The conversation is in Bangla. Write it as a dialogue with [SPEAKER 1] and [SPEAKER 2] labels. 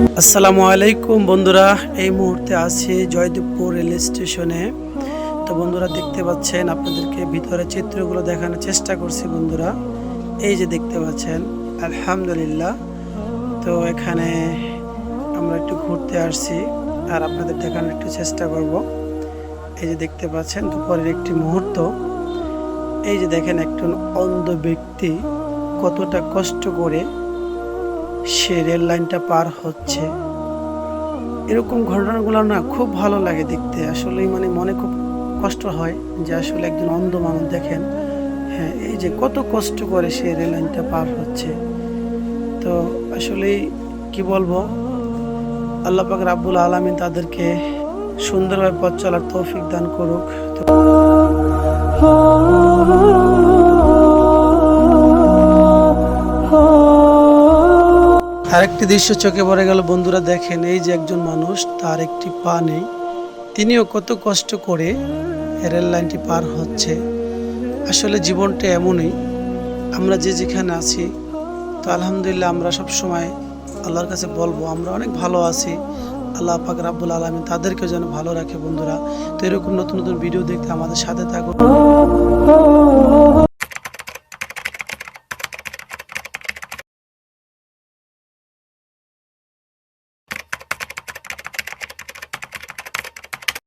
[SPEAKER 1] আসসালামু আলাইকুম বন্ধুরা, এই মুহূর্তে আছি জয়দেবপুর রেল স্টেশনে। তো বন্ধুরা, দেখতে পাচ্ছেন, আপনাদেরকে ভিতরে চিত্রগুলো দেখানোর চেষ্টা করছি বন্ধুরা। এই যে দেখতে পাচ্ছেন, আলহামদুলিল্লাহ। তো এখানে আমরা একটু ঘুরতে আসছি আর আপনাদের দেখানোর একটু চেষ্টা করব। এই যে দেখতে পাচ্ছেন, দুপুরের একটি মুহূর্ত। এই যে দেখেন, একজন অন্ধ ব্যক্তি কতটা কষ্ট করে সে রেল লাইনটা পার হচ্ছে। এরকম ঘটনাগুলো না খুব ভালো লাগে দেখতে। আসলে মানে মনে খুব কষ্ট হয় যে আসলে একজন অন্ধ মানুষ দেখেন হ্যাঁ এই যে কত কষ্ট করে সে রেল লাইনটা পার হচ্ছে। তো আসলেই কি বলব, আল্লাহ পাক রাব্বুল আলমিন তাদেরকে সুন্দরভাবে পথ চলার তৌফিক দান করুক। তো আরেকটি দৃশ্য চোখে পড়ে গেল, বন্ধুরা দেখেন, এই যে একজন মানুষ, তার একটি পা নেই। তিনিও কত কষ্ট করে রেল লাইনটি পার হচ্ছে। আসলে জীবনটা এমনই, আমরা যে যেখানে আছি, তো আলহামদুলিল্লাহ আমরা সব সময় আল্লাহর কাছে বলব, আমরা অনেক ভালো আছি। আল্লাহ পাক রাব্বুল আলমী তাদেরকেও যেন ভালো রাখে, বন্ধুরা। তো এরকম নতুন নতুন ভিডিও দেখতে আমাদের সাথে থাকুন।